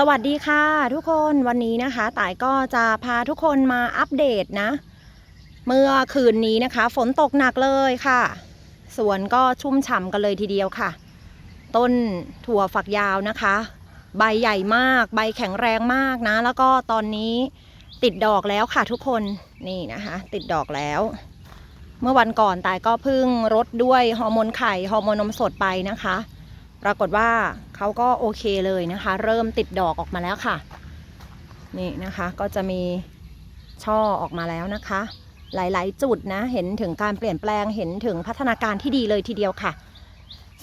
สวัสดีค่ะทุกคนวันนี้นะคะต่ายก็จะพาทุกคนมาอัปเดตนะ เมื่อคืนนี้นะคะ ฝนตกหนักเลยค่ะ สวนก็ชุ่มฉ่ำกันเลยทีเดียวค่ะ ต้นถั่วฝักยาวนะคะ ใบใหญ่มาก ใบแข็งแรงมากนะ แล้วก็ตอนนี้ติดดอกแล้วค่ะทุกคนนี่นะคะ ติดดอกแล้ว เมื่อวันก่อนตายก็เพิ่งรดด้วยฮอร์โมนไข่ฮอร์โมนนมสดไปนะคะ ปรากฏว่าเขาก็โอเคเลยนะคะ เริ่มติดดอกออกมาแล้วค่ะ นี่นะคะก็จะมีช่อออกมาแล้วนะคะ หลายๆ จุดนะ เห็นถึงการเปลี่ยนแปลงเห็นถึงพัฒนาการที่ดีเลยทีเดียวค่ะ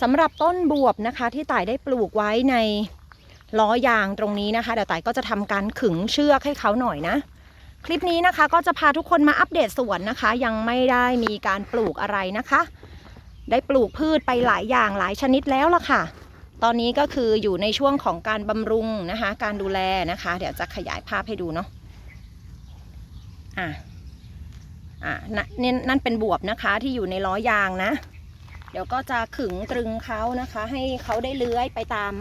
สำหรับต้นบวบนะคะที่ต่ายได้ปลูกไว้ในล้อยางตรงนี้นะคะเดี๋ยวต่ายก็จะทำการขึงเชือกให้เขาหน่อยนะคลิปนี้นะคะก็จะพาทุกคนมาอัปเดตสวนนะคะ ยังไม่ได้มีการปลูกอะไรนะคะ ได้ปลูกพืชไปหลายอย่างหลายชนิดแล้วล่ะค่ะ ตอนนี้ก็คืออยู่ในช่วงของการบำรุงนะคะ การดูแลนะคะ เดี๋ยวจะขยายภาพให้ดูเนาะอะอะนนนั่นเป็นบวบนะคะที่อยู่ในล้อยางนะ เดี๋ยวก็จะขึงตรึงเขานะคะ ให้เขาได้เลื้อยไปตาม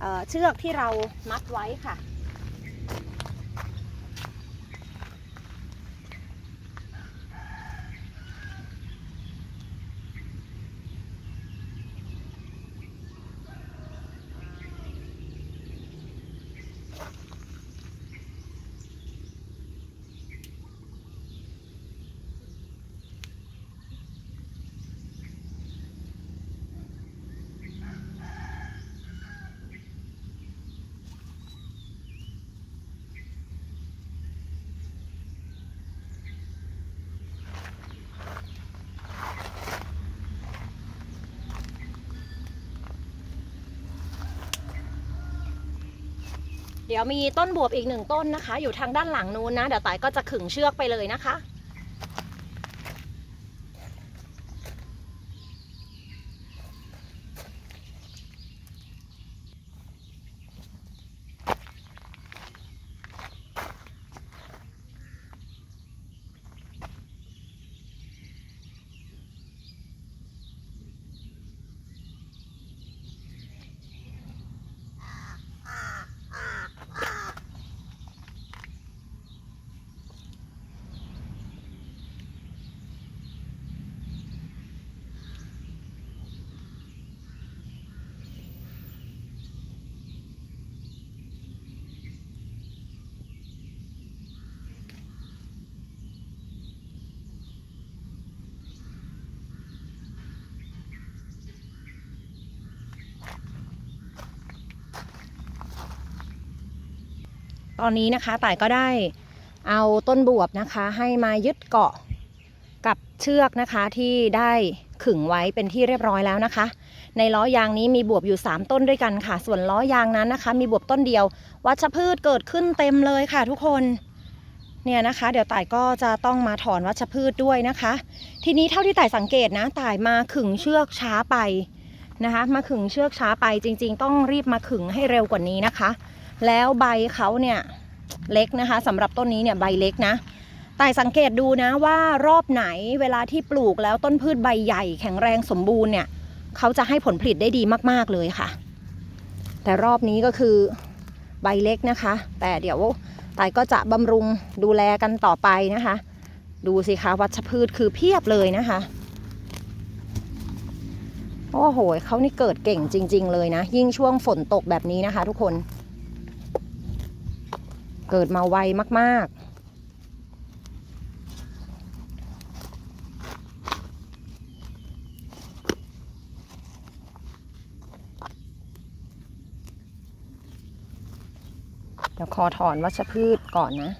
เเชือกที่เรามัดไว้ค่ะ ดี๋ยวมีต้นบวบอีกหนึ่งต้นนะคะ อยู่ทางด้านหลังนู้นนะ เดี๋ยวต่ายก็จะขึงเชือกไปเลยนะคะ อนนี้นะคะต่ายก็ได้เอาต้นบวบนะคะ ให้มายึดเกาะกับเชือกนะคะที่ได้ขึงไว้เป็นที่เรียบร้อยแล้วนะคะ ในล้อยางนี้มีบวบอยู่ 3 ต้นด้วยกันค่ะ ส่วนล้อยางนั้นนะคะ มีบวบต้นเดียว วัชพืชเกิดขึ้นเต็มเลยค่ะทุกคนเนี่ยนะคะ เดี๋ยวต่ายก็จะต้องมาถอนวัชพืชด้วยนะคะ ทีนี้เท่าที่ต่ายสังเกตนะต่ายมาขึงเชือกช้าไปนะคะ มาขึงเชือกช้าไปจริง ๆ ต้องรีบมาขึงให้เร็วกว่านี้นะคะ แล้วใบเขาเนี่ยเล็กนะคะสำหรับต้นนี้เนี่ยใบเล็กนะ แต่สังเกตดูนะว่ารอบไหนเวลาที่ปลูกแล้วต้นพืชใบใหญ่แข็งแรงสมบูรณ์เนี่ยเขาจะให้ผลผลิตได้ดีมาก ๆ เลยค่ะ แต่รอบนี้ก็คือใบเล็กนะคะ แต่เดี๋ยวตายก็จะบำรุงดูแลกันต่อไปนะคะ ดูสิคะวัชพืชคือเพียบเลยนะคะ โอ้โหเขานี่เกิดเก่งจริง ๆ เลยนะ ยิ่งช่วงฝนตกแบบนี้นะคะ ทุกคน เกิดมาไวมาก ๆเดี๋ยวขอถอนวัชพืชก่อนนะ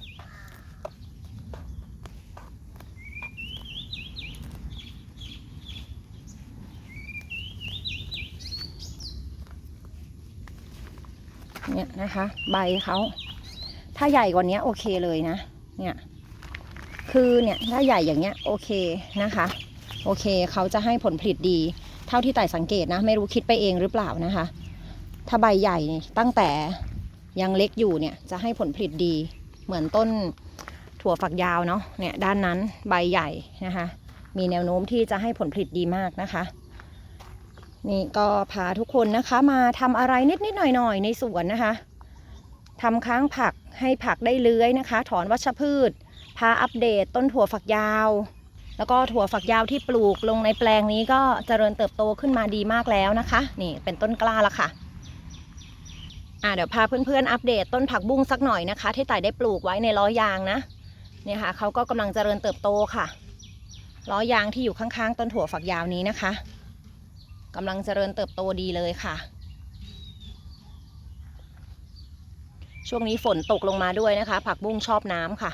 เนี่ยนะคะ ใบเขา ถ้าใหญ่กว่านี้โอเคเลยนะ เนี่ยคือเนี่ยถ้าใหญ่อย่างเงี้ยโอเคนะคะ โอเคเขาจะให้ผลผลิตดี เท่าที่ไต่สังเกตนะ ไม่รู้คิดไปเองหรือเปล่านะคะ ถ้าใบใหญ่ตั้งแต่ยังเล็กอยู่เนี่ยจะให้ผลผลิตดี เหมือนต้นถั่วฝักยาวเนาะเนี่ยด้านนั้นใบใหญ่นะคะ มีแนวโน้มที่จะให้ผลผลิตดีมากนะคะนี่ก็พาทุกคนนะคะมาทำอะไรนิดๆหน่อยๆในสวนนะคะ ทำค้างผักให้ผักได้เลื้อยนะคะ ถอนวัชพืช พาอัปเดตต้นถั่วฝักยาว แล้วก็ถั่วฝักยาวที่ปลูกลงในแปลงนี้ก็เจริญเติบโตขึ้นมาดีมากแล้วนะคะ นี่เป็นต้นกล้าแล้วค่ะอ่าเดี๋ยวพาเพื่อนๆอัปเดตต้นผักบุ้งสักหน่อยนะคะ ที่ต่ายได้ปลูกไว้ในล้อยางนะเนี่ยค่ะเขาก็กำลังเจริญเติบโตค่ะล้อยางที่อยู่ข้างๆ ต้นถั่วฝักยาวนี้นะคะกำลังเจริญเติบโตดีเลยค่ะ ช่วงนี้ฝนตกลงมาด้วยนะคะ ผักบุ้งชอบน้ำค่ะ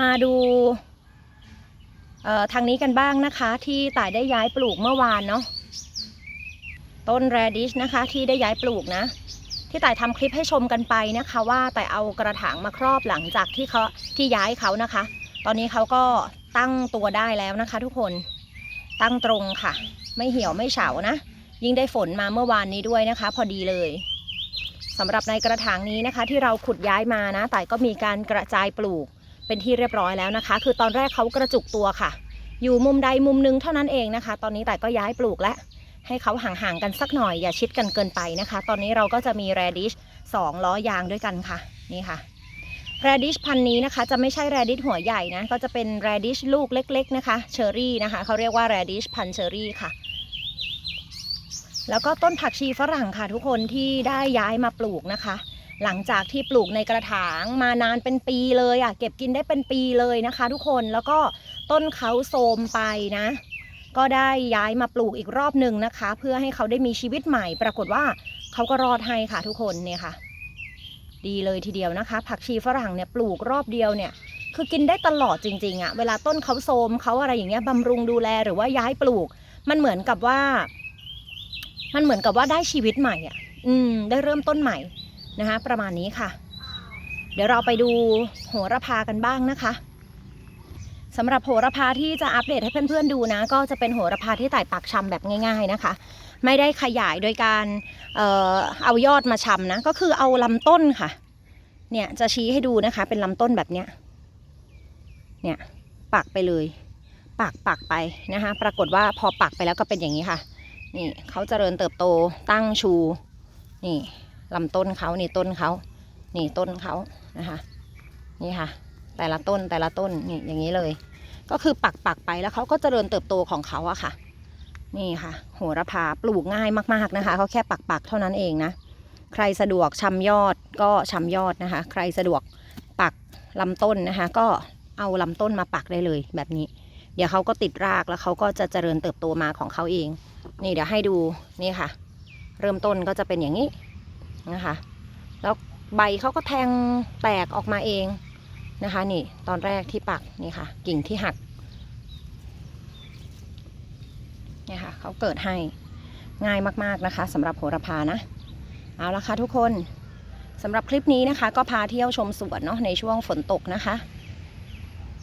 มาดูทางนี้กันบ้างนะคะ ที่ต่ายได้ย้ายปลูกเมื่อวานเนาะต้นแรดิชนะคะ ที่ได้ย้ายปลูกนะ ที่ต่ายทำคลิปให้ชมกันไปนะคะ ว่าแต่เอากระถางมาครอบหลังจากที่เขาที่ย้ายเขานะคะ ตอนนี้เขาก็ตั้งตัวได้แล้วนะคะ ทุกคนตั้งตรงค่ะ ไม่เหี่ยวไม่เฉานะ ยิ่งได้ฝนมาเมื่อวานนี้ด้วยนะคะ พอดีเลย สำหรับในกระถางนี้นะคะ ที่เราขุดย้ายมานะแต่ก็มีการกระจายปลูกเป็นที่เรียบร้อยแล้วนะคะ คือตอนแรกเขากระจุกตัวค่ะ อยู่มุมใดมุมหนึงเท่านั้นเองนะคะ ตอนนี้แต่ก็ย้ายปลูกแล้วให้เขาห่างๆกันสักหน่อยอย่าชิดกันเกินไปนะคะ ตอนนี้เราก็จะมีแรดิชสองล้อยางด้วยกันค่ะนี่ค่ะแรดิชพันนี้นะคะจะไม่ใช่แรดิชหัวใหญ่นะก็จะเป็นแรดิชลูกเล็ก ๆ นะคะเชอรี่นะคะเขาเรียกว่าแรดิชพันเชอรี่ค่ะ แล้วก็ต้นผักชีฝรั่งค่ะทุกคนที่ได้ย้ายมาปลูกนะคะ หลังจากที่ปลูกในกระถางมานานเป็นปีเลยอะเก็บกินได้เป็นปีเลยนะคะ ทุกคนแล้วก็ต้นเขาโทมไปนะ ก็ได้ย้ายมาปลูกอีกรอบหนึ่งนะคะ เพื่อให้เขาได้มีชีวิตใหม่ ปรากฏว่าเขาก็รอดให้ค่ะทุกคนเนี่ยค่ะ ดีเลยทีเดียวนะคะ ผักชีฝรั่งเนี่ยปลูกรอบเดียวเนี่ยคือกินได้ตลอดจริงๆอะ่ะเวลาต้นเขาโทมเขาอะไรอย่างเงี้ยบำรุงดูแลหรือว่าย้ายปลูก มันเหมือนกับว่า มันเหมือนกับว่าได้ชีวิตใหม่อะ อืม ได้เริ่มต้นใหม่นะคะ ประมาณนี้ค่ะ เดี๋ยวเราไปดูโหระพากันบ้างนะคะสำหรับโหระพาที่จะอัปเดตให้เพื่อนๆดูนะ ก็จะเป็นโหระพาที่ไต่ปักชำแบบง่าย ๆนะคะ ไม่ได้ขยายโดยการเอ่อเอายอดมาชำนะ ก็คือเอาลำต้นค่ะ เนี่ยจะชี้ให้ดูนะคะ เป็นลำต้นแบบเนี้ย เนี่ยปักไปเลย ปักปักไปนะคะ ปรากฏว่าพอปักไปแล้วก็เป็นอย่างนี้ค่ะ นี่เขาเจริญเติบโตตั้งชู นี่ลำต้นเขานี่ต้นเขานี่ต้นเขานะคะ นี่ค่ะ แต่ละต้นแต่ละต้นนี่อย่างนี้เลย ก็คือปักปักไปแล้วเขาก็เจริญเติบโตของเขาอะค่ะ นี่ค่ะ โหระพาปลูกง่ายมากๆนะคะเขาแค่ปักปักเท่านั้นเองนะใครสะดวกชำยอดก็ชำยอดนะคะ ใครสะดวกปักลำต้นนะคะ ก็เอาลำต้นมาปักได้เลยแบบนี้ เดี๋ยวเขาก็ติดรากแล้วเขาก็จะเจริญเติบโตมาของเขาเอง นี่เดี๋ยวให้ดูนี่ค่ะ เริ่มต้นก็จะเป็นอย่างนี้นะคะ แล้วใบเขาก็แทงแตกออกมาเองนะคะ นี่ตอนแรกที่ปักนี่ค่ะ กิ่งที่หักเนี่ยค่ะเขาเกิดให้ง่ายมากๆนะคะสำหรับโหระพานะเอาละค่ะทุกคนสำหรับคลิปนี้นะคะ ก็พาเที่ยวชมสวนเนาะในช่วงฝนตกนะคะ